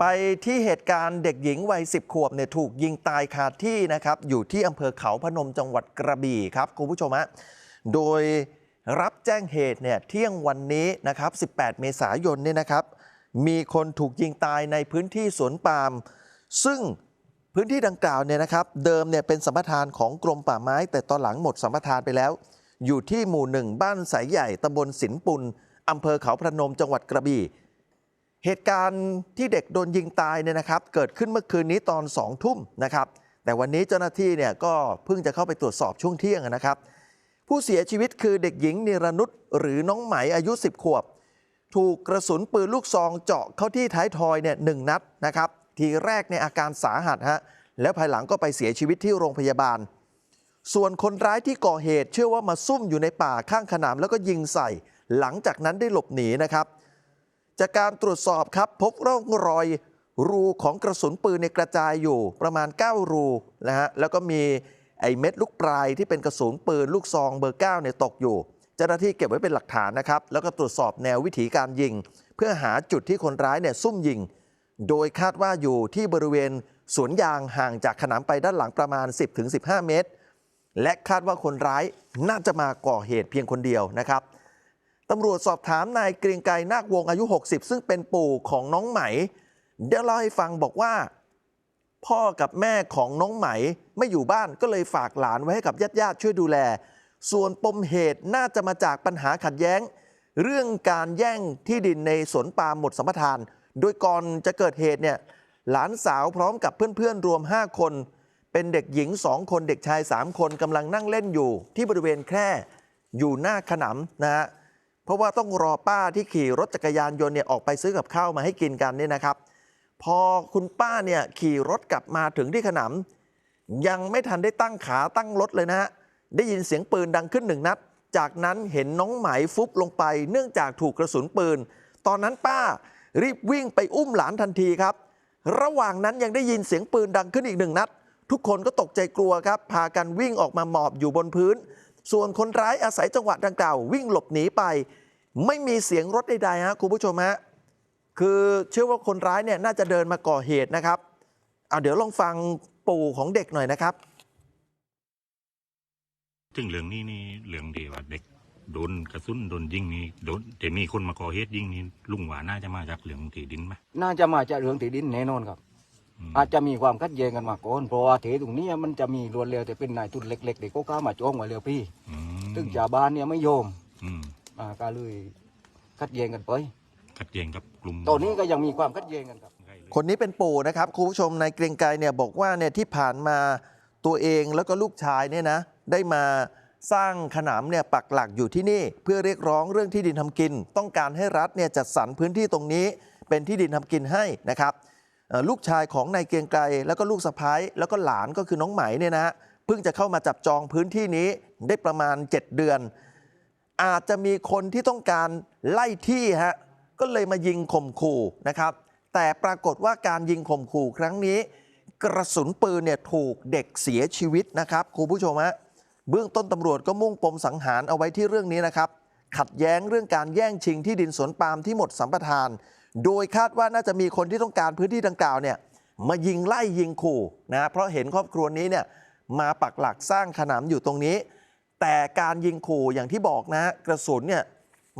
ไปที่เหตุการณ์เด็กหญิงวัย 10 ขวบเนี่ยถูกยิงตายคาที่นะครับอยู่ที่อำเภอเขาพนมจังหวัดกระบี่ครับคุณผู้ชมฮะโดยรับแจ้งเหตุเนี่ยเที่ยงวันนี้นะครับ 18 เมษายนเนี่ยนะครับ มีคนถูกยิงตายในพื้นที่สวนปาล์มซึ่งพื้นที่ดังกล่าวเนี่ยนะครับ เดิมเนี่ยเป็นสัมปทานของกรมป่าไม้ แต่ตอนหลังหมดสัมปทานไปแล้ว อยู่ที่หมู่หนึ่งบ้านสายใหญ่ตำบลสินปุลอำเภอเขาพนมจังหวัดกระบี่ เหตุการณ์ที่เด็กโดนยิงตายเนี่ยนะครับ เกิดขึ้นเมื่อคืนนี้ตอนสองทุ่มนะครับ แต่วันนี้เจ้าหน้าที่เนี่ยก็เพิ่งจะเข้าไปตรวจสอบช่วงเที่ยงนะครับ ผู้เสียชีวิตคือเด็กหญิงนิรนุษหรือน้องไหมอายุ 10 ขวบ ถูกกระสุนปืนลูกซองเจาะเข้าที่ท้ายทอยเนี่ยหนึ่งนัดนะครับ ทีแรกในอาการสาหัสฮะแล้วภายหลังก็ไปเสียชีวิตที่โรงพยาบาล ส่วนคนร้ายที่ก่อเหตุเชื่อว่ามาซุ่มอยู่ในป่าข้างขนามแล้วก็ยิงใส่ หลังจากนั้นได้หลบหนีนะครับ จากการตรวจสอบครับ พบร่องรอยรูของกระสุนปืนในกระจายอยู่ประมาณ 9 รูนะฮะแล้วก็มีไอ้เม็ดลูกปลายที่เป็นกระสุนปืนลูกซองเบอร์9เนี่ยตกอยู่ เจ้าหน้าที่เก็บไว้เป็นหลักฐานนะครับ แล้วก็ตรวจสอบแนววิถีการยิง เพื่อหาจุดที่คนร้ายเนี่ยซุ่มยิง โดยคาดว่าอยู่ที่บริเวณสวนยางห่างจากขนามไปด้านหลังประมาณ 10-15 เมตร และคาดว่าคนร้ายน่าจะมาก่อเหตุเพียงคนเดียวนะครับ ตำรวจสอบถามนายเกรียงไกรนาควงอายุ 60 ซึ่งเป็นปู่ของน้องไหมเดี๋ยวเล่าให้ฟังบอกว่า พ่อกับแม่ของน้องไหมไม่อยู่บ้านก็เลยฝากหลานไว้ให้กับญาติญาติๆช่วยดูแล ส่วนปมเหตุน่าจะมาจากปัญหาขัดแย้ง เรื่องการแย่งที่ดินในสวนปาล์มหมดสัมปทาน โดยก่อนจะเกิดเหตุเนี่ยหลานสาวพร้อมกับเพื่อนๆรวม 5 คน เป็นเด็กหญิง 2 คนเด็กชาย 3 คนกำลังนั่งเล่นอยู่ ที่บริเวณแคร่อยู่หน้าขนำนะฮะ เพราะว่าต้องรอป้าที่ขี่รถจักรยานยนต์เนี่ยออกไปซื้อกับข้าวมาให้กินกันเนี่ยนะครับ พอคุณป้าเนี่ยขี่รถกลับมาถึงที่ขนำยังไม่ทันได้ตั้งขาตั้งรถเลยนะฮะได้ยินเสียงปืนดังขึ้นหนึ่งนัด จากนั้นเห็นน้องไหมฟุบลงไป เนื่องจากถูกกระสุนปืน ตอนนั้นป้ารีบวิ่งไปอุ้มหลานทันทีครับ ระหว่างนั้นยังได้ยินเสียงปืนดังขึ้นอีกหนึ่งนัด ทุกคนก็ตกใจกลัวครับ พากันวิ่งออกมาหมอบอยู่บนพื้น ส่วนคนร้ายอาศัยจังหวะดังกล่าว วิ่งหลบหนีไป ไม่มีเสียงรถใดๆฮะคุณผู้ชมฮะคือเชื่อว่าคนร้ายเนี่ยน่าจะเดินมาก่อเหตุนะครับเอาเดี๋ยวลองฟังปู่ของเด็กหน่อยนะครับ ถึงเรื่องนี้นี่เรื่องที่ว่าเด็กโดนกระสุนโดนยิงนี่โดนแต่มีคนมาก่อเหตุยิงนี่ลุงว่าน่าจะมาจากเรื่องที่ดินไหมน่าจะมาจากเรื่องที่ดินแน่นอนครับ อืมอาจจะมีความขัดแย้งกันมาก่อนเพราะว่าเถตรงเนี้ยมันจะมีรวนเร็วแต่เป็นนายทุนเล็กๆเด็กก็กล้ามาจ้องไว้เร็วพี่อืมซึ่งชาวบ้านเนี่ยไม่ยอมอืมอ่าก็เลยขัดแย้งกันไปขัดแย้งกับกลุ่มตอนนี้ก็ยังมีความขัดแย้งกันครับ คนนี้เป็นปู่นะครับคุณผู้ชมนายเกรียงไกรเนี่ยบอกว่าเนี่ยที่ผ่านมาตัวเองแล้วก็ลูกชายเนี่ยนะได้มาสร้างขนามเนี่ยปักหลักอยู่ที่นี่ เพื่อเรียกร้องเรื่องที่ดินทำกิน ต้องการให้รัฐเนี่ยจัดสรรพื้นที่ตรงนี้ เป็นที่ดินทำกินให้นะครับเอ่อ ลูกชายของนายเกียงไกรแล้วก็ลูกสะพ้ายแล้วก็หลานก็คือน้องไหมเนี่ยนะเพิ่งจะเข้ามาจับจองพื้นที่นี้ได้ประมาณ 7 เดือน อาจจะมีคนที่ต้องการไล่ที่ฮะก็เลยมายิงข่มขู่นะครับ แต่ปรากฏว่าการยิงข่มขู่ครั้งนี้ กระสุนปืนเนี่ยถูกเด็กเสียชีวิตนะครับคุณผู้ชมฮะเบื้องต้นตำรวจก็มุ่งปมสังหารเอาไว้ที่เรื่องนี้นะครับ ขัดแย้งเรื่องการแย่งชิงที่ดินสวนปาล์มที่หมดสัมปทาน โดยคาดว่าน่าจะมีคนที่ต้องการพื้นที่ดังกล่าวเนี่ยมายิงไล่ยิงขู่นะเพราะเห็นครอบครัวนี้เนี่ยมาปักหลักสร้างขนามอยู่ตรงนี้ แต่การยิงขู่อย่างที่บอกนะ กระสุนเนี่ย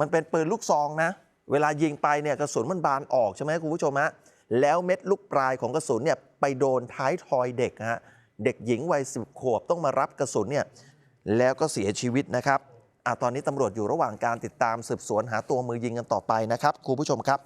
มันเป็นปืนลูกซองนะ เวลายิงไปเนี่ยกระสุนมันบานออกใช่ไหมคุณผู้ชมฮะแล้วเม็ดลูกปลายของกระสุนเนี่ยไปโดนท้ายทอยเด็กฮะเด็กหญิงวัยสิบขวบต้องมารับกระสุนเนี่ยแล้วก็เสียชีวิตนะครับอะตอนนี้ตำรวจอยู่ระหว่างการติดตามสืบสวนหาตัวมือยิงกันต่อไปนะครับคุณผู้ชมครับ